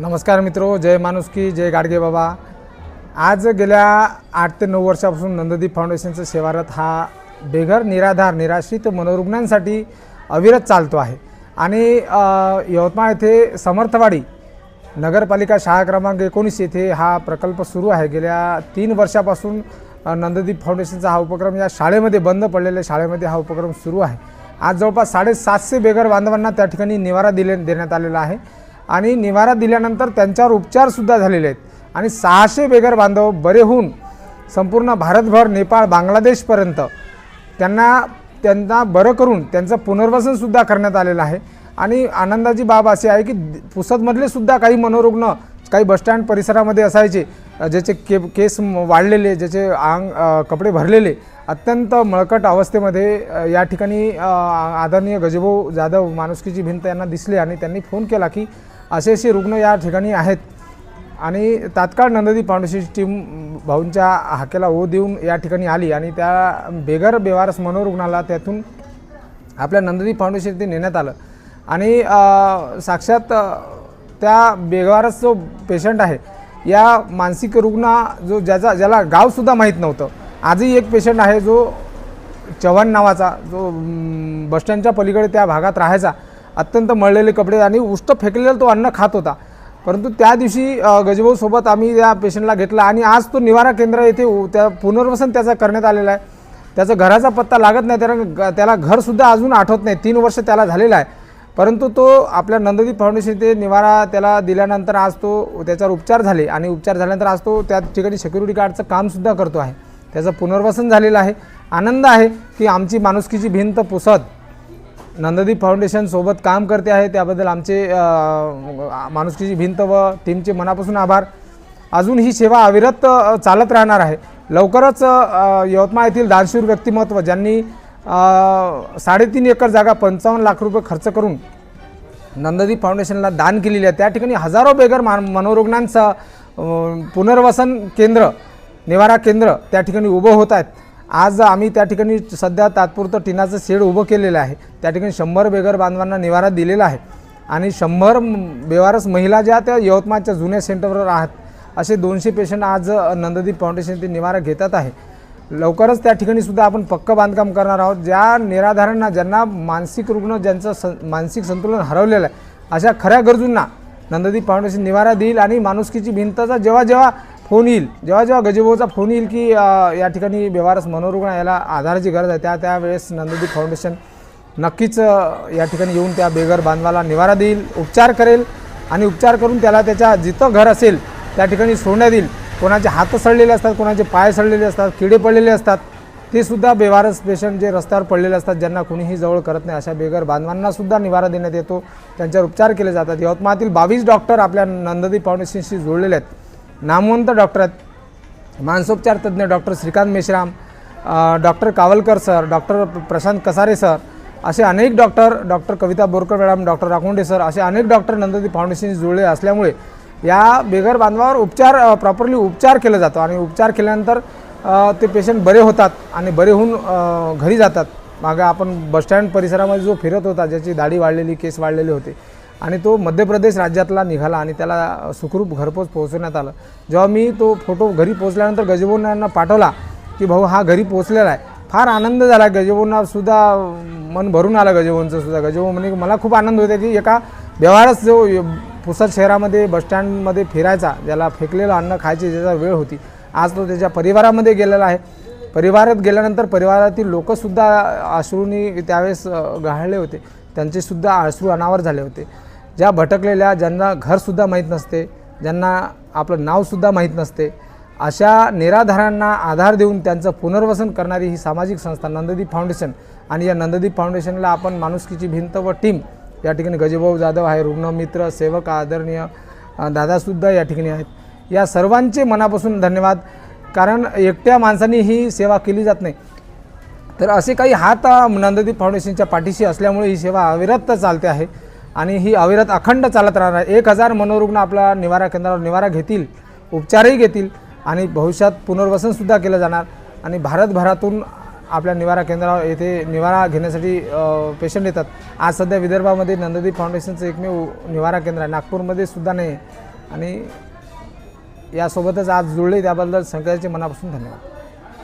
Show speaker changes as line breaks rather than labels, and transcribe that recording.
नमस्कार मित्रो जय माणुसकी जय गाडगे बाबा. आज गेल्या आठ ते नऊ वर्षापासून नंददीप फाउंडेशनचं सेवारत हा बेघर निराधार निराश्रित मनोरुग्णांसाठी अविरत चालतो आहे. आणि यवतमाळ येथे समर्थवाडी नगरपालिका शाळा क्रमांक एकोणीस येथे हा प्रकल्प सुरू आहे. गेल्या तीन वर्षापासून नंददीप फाउंडेशनचा हा उपक्रम या शाळेमध्ये बंद पडलेल्या शाळेमध्ये हा उपक्रम सुरू आहे. आज जवळपास साडेसातशे बेघर बांधवांना त्या ठिकाणी निवारा दिले देण्यात आलेला आहे. आणि निवारा दिल्यानंतर त्यांच्यावर उपचारसुद्धा झालेले आहेत. आणि सहाशे बेघर बांधव बरे होऊन संपूर्ण भारतभर नेपाळ बांगलादेशपर्यंत त्यांना त्यांना बरं करून त्यांचं पुनर्वसनसुद्धा करण्यात आलेलं आहे. आणि आनंदाची बाब अशी आहे की पुसदमधले सुद्धा काही मनोरुग्ण काही बसस्टँड परिसरामध्ये असायचे ज्याचे के केस वाढलेले ज्याचे आंग कपडे भरलेले अत्यंत मळकट अवस्थेमध्ये या ठिकाणी आदरणीय गजभाऊ जाधव माणुसकीची भिंत यांना दिसली आणि त्यांनी फोन केला की असे असे रुग्ण या ठिकाणी आहेत. आणि तात्काळ नंददी फाउंडेशनची टीम भाऊंच्या हाकेला ओ देऊन या ठिकाणी आली आणि त्या बेगर बेवारस मनोरुग्णाला त्यातून आपल्या नंददी फाउंडेशन ते नेण्यात आलं. आणि साक्षात त्या बेवारस जो पेशंट आहे या मानसिक रुग्ण जो ज्याचा ज्याला गावसुद्धा माहीत नव्हतं आजही एक पेशंट आहे जो चव्हाण नावाचा जो बसस्टँडच्या पलीकडे त्या भागात राहायचा. अत्यंत मळलेले कपडे आणि उष्ट फेकलेलं तो अन्न खात होता. परंतु त्या दिवशी गजभाऊसोबत आम्ही त्या पेशंटला घेतला आणि आज तो निवारा केंद्र येथे त्या पुनर्वसन त्याचा करण्यात आलेला आहे. त्याचा घराचा पत्ता लागत नाही त्याला त्याला घरसुद्धा अजून आठवत नाही. तीन वर्ष त्याला झालेलं आहे. परंतु तो आपल्या नंददीप फाउंडेशन इथे निवारा त्याला दिल्यानंतर आज तो त्याच्यावर उपचार झाले. आणि उपचार झाल्यानंतर आज तो त्या ठिकाणी सिक्युरिटी गार्डचं कामसुद्धा करतो आहे. त्याचं पुनर्वसन झालेलं आहे. आनंद आहे की आमची माणुसकीची भिंत पुसत. नंददीप फाउंडेशन सोबत काम करते आहे. त्याबद्दल आमचे माणुसकीची भिंत व टीमचे मनापासून आभार. अजून ही सेवा अविरत चालत राहणार आहे. लवकरच यवतमाळ येथील दानशूर व्यक्तिमत्व ज्यांनी साडेतीन एकर जागा पंचावन्न लाख रुपये खर्च करून नंददीप फाउंडेशनला दान केलेली आहे. त्या ठिकाणी हजारो बेघर मान मनोरुग्णांचं पुनर्वसन केंद्र निवारा केंद्र त्या ठिकाणी उभं होत आहेत. आज आम्ही त्या ठिकाणी सध्या तात्पुरतं टिनाचं शेड उभं केलेलं आहे. त्या ठिकाणी शंभर बेघर बांधवांना निवारा दिलेला आहे. आणि शंभर बेवारस महिला ज्या त्या यवतमाळच्या जुन्या सेंटरवर आहात असे दोनशे पेशंट आज नंददीप फाउंडेशन ते निवारा घेतात आहे. लवकरच त्या ठिकाणी सुद्धा आपण पक्क बांधकाम करणार आहोत. ज्या निराधारांना ज्यांना मानसिक रुग्ण ज्यांचं स मानसिक संतुलन हरवलेलं आहे अशा खऱ्या गरजूंना नंददीप फाउंडेशन निवारा देईल. आणि माणुसकीची भिंतचा जेव्हा जेव्हा फोन येईल. जेव्हा जेव्हा गजेबोचा फोन येईल की या ठिकाणी बेवारस मनोरुग्ण याला आधाराची गरज आहे त्या त्यावेळेस नंददीप फाउंडेशन नक्कीच या ठिकाणी येऊन त्या बेघर बांधवाला निवारा देईल उपचार करेल आणि उपचार करून त्याला त्याच्या जिथं घर असेल त्या ठिकाणी सोडण्यात येईल. कोणाचे हात सडलेले असतात कोणाचे पाय सडलेले असतात किडे पडलेले असतात ते सुद्धा बेवारस पेशंट जे रस्त्यावर पडलेले असतात ज्यांना कुणीही जवळ करत नाही अशा बेघर बांधवांना सुद्धा निवारा देण्यात येतो. त्यांच्यावर उपचार केले जातात. यवतमाळातील बावीस डॉक्टर आपल्या नंददीप फाउंडेशनशी जोडलेले आहेत. नामवंत डॉक्टर आहेत. मानसोपचार तज्ज्ञ doctor Shrikant Meshram doctor Kawalkar sir doctor Prashant Kasare sir असे अनेक doctor doctor Kavita Borkar madam doctor Rakhonde sir असे अनेक डॉक्टर नंदोदी फाउंडेशनशी जुळले असल्यामुळे या बेघर बांधवावर उपचार प्रॉपरली उपचार केला जातो आणि उपचार केल्यानंतर ते पेशंट बरे होतात आणि बरे होऊन घरी जातात. मागं आपण बसस्टँड परिसरामध्ये जो फिरत होता ज्याची दाढी वाढलेली केस वाढलेले होते आणि तो मध्य प्रदेश राज्यातला निघाला आणि त्याला सुखरूप घरपोच पोहोचवण्यात आलं. जेव्हा मी तो फोटो घरी पोहोचल्यानंतर गजबोंना पाठवला की भाऊ हा घरी पोहोचलेला आहे. फार आनंद झाला. गजबोंना सुद्धा मन भरून आलं गजबोंचं सुद्धा. गजबो म्हणजे मला खूप आनंद होता की एका व्यवहारच जो पुसद शहरामध्ये बसस्टँडमध्ये फिरायचा ज्याला फेकलेलं अन्न खायची ज्याचा वेळ होती आज तो त्याच्या परिवारामध्ये गेलेला आहे. परिवारात गेल्यानंतर परिवारातील लोकसुद्धा अश्रूंनी त्यावेळेस गाळले गहाळले होते. त्यांचेसुद्धा अश्रू अनावर झाले होते. ज्या भटकलेल्या ज्यांना घरसुद्धा माहीत नसते ज्यांना आपलं नावसुद्धा माहीत नसते अशा निराधारांना आधार देऊन त्यांचं पुनर्वसन करणारी ही सामाजिक संस्था नंददीप फाउंडेशन आणि या नंददीप फाउंडेशनला आपण माणुसकीची भिंत व टीम या ठिकाणी गजभाऊ जाधव आहे रुग्णमित्र सेवक आदरणीय दादासुद्धा या ठिकाणी आहेत. या सर्वांचे मनापासून धन्यवाद कारण एकट्या माणसांनी ही सेवा केली जात नाही. तर असे काही हात नंददीप फाउंडेशनच्या पाठीशी असल्यामुळे ही सेवा अविरत चालते आहे. आणि ही अविरत अखंड चालत राहणार. आहे एक हजार मनोरुग्ण आपल्या निवारा केंद्रावर निवारा घेतील उपचारही घेतील आणि भविष्यात पुनर्वसनसुद्धा केलं जाणार. आणि भारतभरातून आपल्या निवारा केंद्रावर येथे निवारा घेण्यासाठी पेशंट येतात. आज सध्या विदर्भामध्ये नंददीप फाउंडेशनचं एकमेव निवारा केंद्र आहे. नागपूरमध्ये सुद्धा नाही. आणि यासोबतच आज जुळले त्याबद्दल संकटाचे मनापासून धन्यवाद.